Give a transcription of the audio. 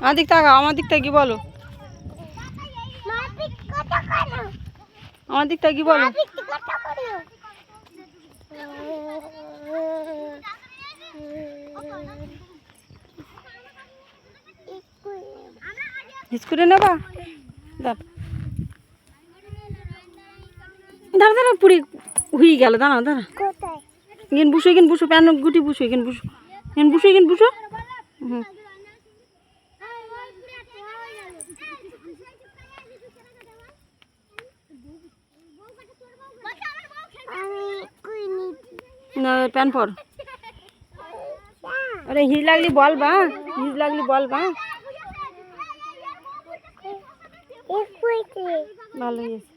আমার দিক তাকাও আমার দিকটা কি বলো? আমার দিকটা কি বলো? স্কুলে নেবা? দাঁড়া। দাঁড়া পুরি হয়ে গেল দাঁড়া। দাঁড়া এখানে বুসো এখানে বুসো, প্যান গুটি বুসো, এখানে বুসো। এখানে বুসো এখানে বুসো। হুম না, প্যান পর। আরে, হিজ লাগলি বল বা, হিজ লাগলি বল বা। ভালো হয়েছে।